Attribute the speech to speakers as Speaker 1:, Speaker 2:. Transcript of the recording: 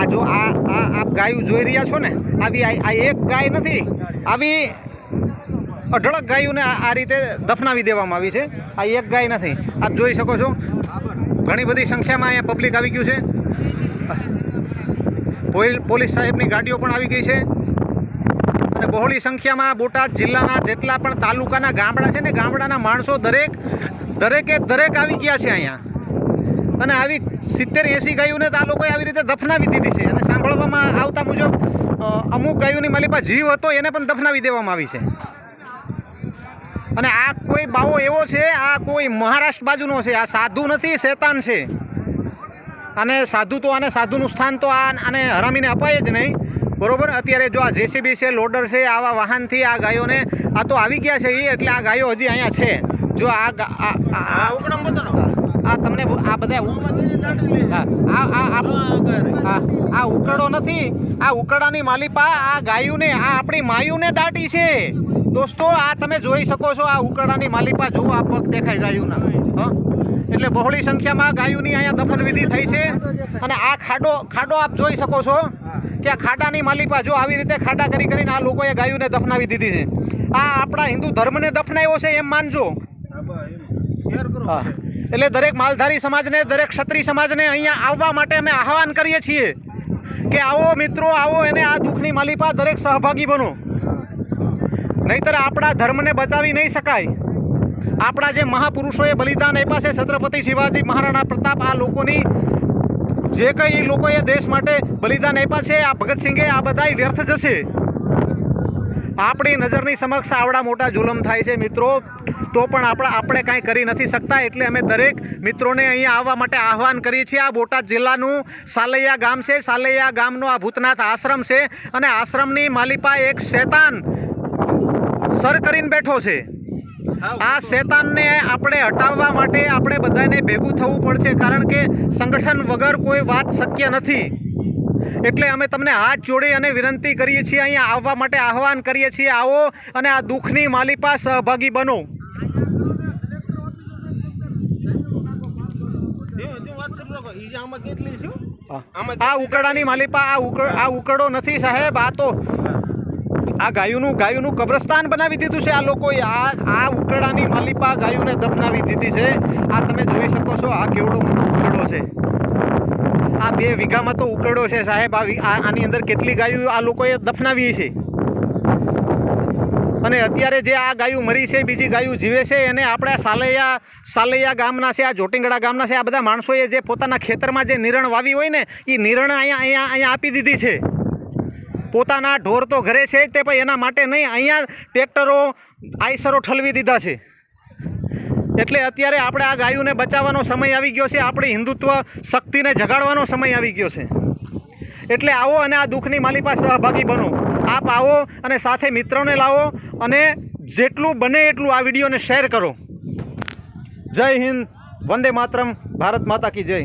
Speaker 1: આ જો આ આ, આપ ગાયું જોઈ રહ્યા છો ને? આવી આ એક ગાય નથી. આવી અઢળક ગાયોને આ રીતે દફનાવી દેવામાં આવી છે. આ એક ગાય નથી. આપ જોઈ શકો છો. ઘણી બધી સંખ્યામાં અહીંયા પબ્લિક આવી ગયું છે. પોલ- પોલીસ સાહેબની ગાડીઓ પણ આવી ગઈ છે. અને બહોળી સંખ્યામાં બોટાદ જિલ્લાના જેટલા પણ તાલુકાના ગામડા છે ને, ગામડાના માણસો દરેક દરેકે દરેક આવી ગયા છે અહીંયા. અને આવી સિત્તેર એંસી ગાયોને તો આ લોકોએ આવી રીતે દફનાવી દીધી છે. અને સાંભળવામાં આવતા મુજબ અમુક ગાયોની માલી જીવ હતો, એને પણ દફનાવી દેવામાં આવી છે. અને આ કોઈ બાવો એવો છે, આ કોઈ મહારાષ્ટ્ર બાજુનો છે. આ સાધુ નથી, શેતાન છે. અને સાધુ તો આને સાધુનું સ્થાન તો આને હરામીને અપાય જ નહીં. બરોબર? અત્યારે જો આ જેસીબી છે લોડર છે આવા વાહનથી આ ગાયોને આ તો આવી ગયા છે એ એટલે આ ગાયો હજી અહીંયા છે. જો આ ગા- આ આ- તમને આ બધા હા, આ આ આ આ આ ઉકળો નથી. આ ઉકળાની માલિપા આ ગાયુને આ આપણી માયુને દાટી છે. દોસ્તો, આ તમે જોઈ શકો છો, આ ઉકરડાની માલિપા જુઓ, આ પગ દેખાય ગાયુના, હા. એટલે બહોળી સંખ્યામાં ગાયુની અહીંયા દફનવિધિ થઈ છે. અને આ ખાડો ખાડો આપ જોઈ શકો છો કે આ ખાડાની માલિપા જો આવી રીતે ખાડા કરી કરીને આ લોકોએ ગાયુને દફનાવી દીધી છે. આ આપણા હિન્દુ ધર્મને દફનાવ્યો છે એમ માનજો. એટલે દરેક માલધારી સમાજને, દરેક ક્ષત્રિય સમાજને અહીંયા આવવા માટે અમે આહવાન કરીએ છીએ કે આવો મિત્રો, આવો, એને આ દુઃખની માલિપા દરેક સહભાગી બનો. નહીતર આપણા ધર્મને બચાવી નહીં શકાય. આપણા જે મહાપુરુષોએ બલિદાન આપ્યા છે છત્રપતિ શિવાજી મહારાણા પ્રતાપ, આ લોકોની જે કંઈ લોકોએ દેશ માટે બલિદાન આપ્યા છે, આ ભગતસિંહે આ બધાય વ્યર્થ જશે. આપણી નજરની સમક્ષ આવડા મોટા જુલમ થાય છે મિત્રો. તો પણ આપણા આપણે કાંઈ કરી નથી શકતા, એટલે અમે દરેક મિત્રોને અહીંયા આવવા માટે આહવાન કરીએ છીએ. આ બોટાદ જિલ્લાનું સાલૈયા ગામ છે. સાલૈયા ગામનો આ ભૂતનાથ આશ્રમ છે અને આશ્રમની માલિપા એક શેતાન સર કરીને બેઠો છે. આ શેતાનને આપણે હટાવવા માટે આપણે બધાને ભેગું થવું પડશે કારણ કે સંગઠન વગર કોઈ વાત શક્ય નથી. એટલે અમે તમને હાથ જોડી અને વિનંતી કરીએ છીએ અહીંયા આવવા માટે આહવાન કરીએ છીએ આવો અને આ દુઃખની માલિપા સહભાગી બનો. આ ઉકળાની માલિપા આ ઉકળ આ ઉકળો નથી સાહેબ આ તો આ ગાયોનું ગાયોનું કબ્રસ્તાન બનાવી દીધું છે. આ લોકોએ આ આ ઉકળાની માલિપા ગાયોને દફનાવી દીધી છે. આ તમે જોઈ શકો છો, આ કેવડો મોટો ઉકળો છે. આ બે વીઘામાં તો ઉકળો છે સાહેબ. આ- આની અંદર કેટલી ગાયો આ લોકોએ દફનાવી છે? અને અત્યારે જે આ ગાયું મરી છે, બીજી ગાયું જીવે છે, એને આપણે સાલૈયા સાલૈયા ગામના છે, આ જોટિંગડા ગામના છે, આ બધા માણસોએ જે પોતાના ખેતરમાં જે નિરણ વાવી હોય ને એ નિરણ અહીંયા અહીંયા અહીંયા આપી દીધી છે. પોતાના ઢોર તો ઘરે છે જ તે, પણ એના માટે નહીં, અહીંયા ટ્રેક્ટરો, આઈસરો ઠલવી દીધા છે. એટલે અત્યારે આપણે આ ગાયોને બચાવવાનો સમય આવી ગયો છે, આપણી હિન્દુત્વ શક્તિને જગાડવાનો સમય આવી ગયો છે. એટલે આવો અને આ દુઃખની માલિપા સહભાગી બનો. આપ આવો અને સાથે મિત્રોને લાવો અને જેટલું બને એટલું આ વિડીયોને શેર કરો. જય હિન્દ, વંદે માતરમ, ભારત માતા કી જય.